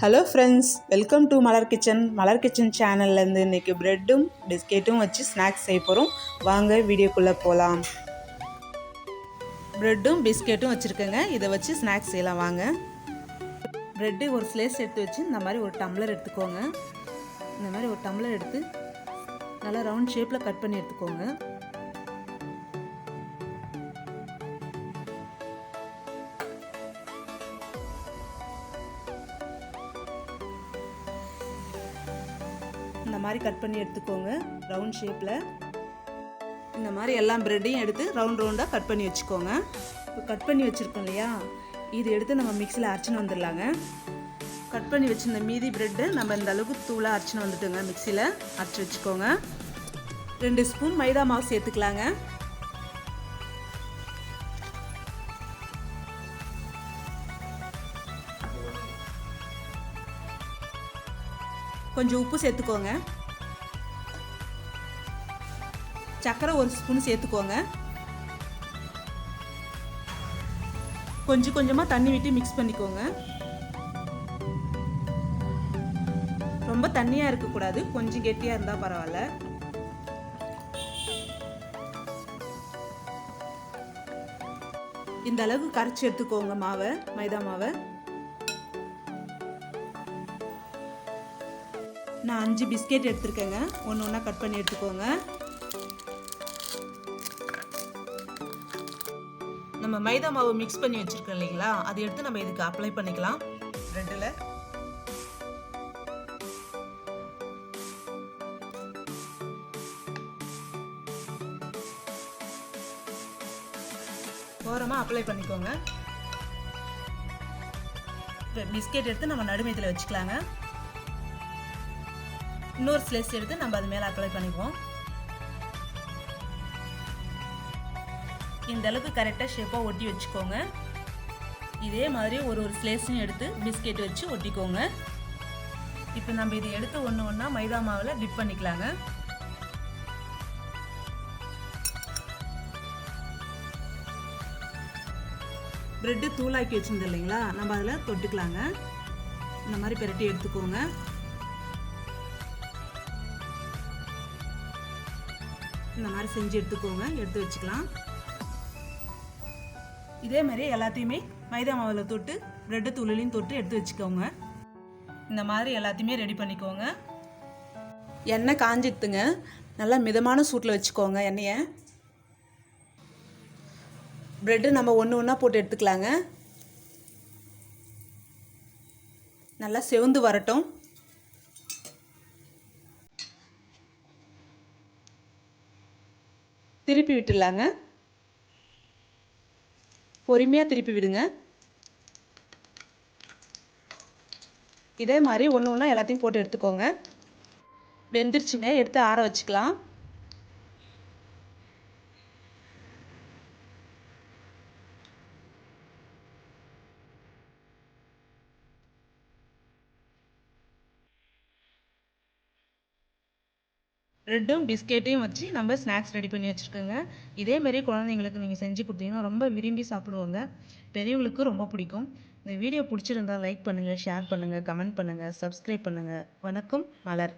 Hello friends welcome to Malar kitchen Malar kitchen சேனல்லேருந்து இன்றைக்கி ப்ரெட்டும் பிஸ்கெட்டும் வச்சு snacks செய்ய போகிறோம் வாங்க வீடியோக்குள்ளே போகலாம் ப்ரெட்டும் பிஸ்கெட்டும் வச்சுருக்கேங்க. இதை வச்சு ஸ்நாக்ஸ் செய்யலாம். வாங்க. ப்ரெட்டு ஒரு ஸ்லேஸ் எடுத்து வச்சு இந்த மாதிரி ஒரு டம்ளர் எடுத்துக்கோங்க. இந்த மாதிரி ஒரு டம்ளர் எடுத்து நல்லா ரவுண்ட் ஷேப்பில் கட் பண்ணி எடுத்துக்கோங்க. இந்த மாதிரி கட் பண்ணி எடுத்துக்கோங்க ரவுண்ட் ஷேப்பில் இந்த மாதிரி எல்லா ப்ரெட்டையும் எடுத்து ரவுண்ட் ரவுண்டாக கட் பண்ணி வச்சுக்கோங்க. இப்போ கட் பண்ணி வச்சுருக்கோம் இல்லையா? இது எடுத்து நம்ம மிக்சியில் அரைச்சின்னு வந்துடலாங்க. கட் பண்ணி வச்சிருந்த மீதி ப்ரெட்டு நம்ம இந்த அளவுக்கு தூளாக அரைச்சின்னு வந்துட்டோங்க. மிக்சியில் அரைச்சி வச்சுக்கோங்க. ரெண்டு ஸ்பூன் மைதா மாவு சேர்த்துக்கலாங்க. கொஞ்சம் உப்பு சேர்த்துக்கோங்க. சர்க்கரை ஒரு ஸ்பூன் சேர்த்துக்கோங்க. கொஞ்சம் கொஞ்சமாக தண்ணி விட்டு மிக்ஸ் பண்ணிக்கோங்க. ரொம்ப தண்ணியாக இருக்கக்கூடாது. கொஞ்சம் கெட்டியாக இருந்தால் பரவாயில்ல. இந்த அளவுக்கு கரைச்சி எடுத்துக்கோங்க மாவை மைதா மாவை. நான் அஞ்சு பிஸ்கெட் எடுத்துருக்கேங்க. ஒன்று ஒன்றா கட் பண்ணி எடுத்துக்கோங்க. நம்ம மைதா மாவு மிக்ஸ் பண்ணி வச்சுருக்கோம் இல்லைங்களா? அதை எடுத்து நம்ம இதுக்கு அப்ளை பண்ணிக்கலாம். ரெண்டில். ஓரமாக அப்ளை பண்ணிக்கோங்க. பிஸ்கெட் எடுத்து நம்ம நடுமையத்தில் வச்சுக்கலாங்க. இன்னொரு ஸ்லைஸ் எடுத்து நம்ம அது மேலே அப்ளை பண்ணிக்குவோம். இந்த அளவுக்கு கரெக்டாக ஷேப்பாக ஒட்டி வச்சுக்கோங்க. இதே மாதிரி ஒரு ஒரு ஸ்லேஸையும் எடுத்து பிஸ்கெட் வச்சு ஒட்டிக்கோங்க. இப்போ நம்ம இதை எடுத்து ஒன்று ஒன்றா மைதா மாவில் டிப் பண்ணிக்கலாங்க. ப்ரெட்டு தூளாக்கி வச்சுருந்தோம் இல்லைங்களா? நம்ம அதில் தொட்டுக்கலாங்க. இந்த மாதிரி பெரட்டி எடுத்துக்கோங்க. இந்த மாதிரி செஞ்சு எடுத்துக்கோங்க. எடுத்து வச்சுக்கலாம். இதே மாதிரி எல்லாத்தையுமே மைதா மாவில் தொட்டு ப்ரெட்டு தூளிலையும் தொட்டு எடுத்து வச்சுக்கோங்க. இந்த மாதிரி எல்லாத்தையுமே ரெடி பண்ணிக்கோங்க. எண்ணெய் காஞ்சிடுத்துங்க. நல்லா மிதமான சூட்டில் வச்சுக்கோங்க எண்ணெயை. ப்ரெட்டு நம்ம ஒன்று ஒன்றா போட்டு எடுத்துக்கலாங்க. நல்லா செவந்து வரட்டும். திருப்பி விட்டுடலாங்க. பொறுமையாக திருப்பி விடுங்க. இதே மாதிரி ஒன்று ஒன்றா எல்லாத்தையும் போட்டு எடுத்துக்கோங்க. வெந்துருச்சுங்க. எடுத்து ஆற வச்சுக்கலாம். ப்ரெட்டும் பிஸ்கெட்டையும் வச்சு நம்ம ஸ்நாக்ஸ் ரெடி பண்ணி வச்சுருக்கோங்க. இதேமாரி குழந்தைங்களுக்கு நீங்கள் செஞ்சு கொடுத்தீங்கன்னா ரொம்ப விரும்பி சாப்பிடுவாங்க. பெரியவங்களுக்கும் ரொம்ப பிடிக்கும். இந்த வீடியோ பிடிச்சிருந்தா லைக் பண்ணுங்கள் ஷேர் பண்ணுங்கள் கமெண்ட் பண்ணுங்கள் சப்ஸ்கிரைப் பண்ணுங்கள் வணக்கம் மலர்.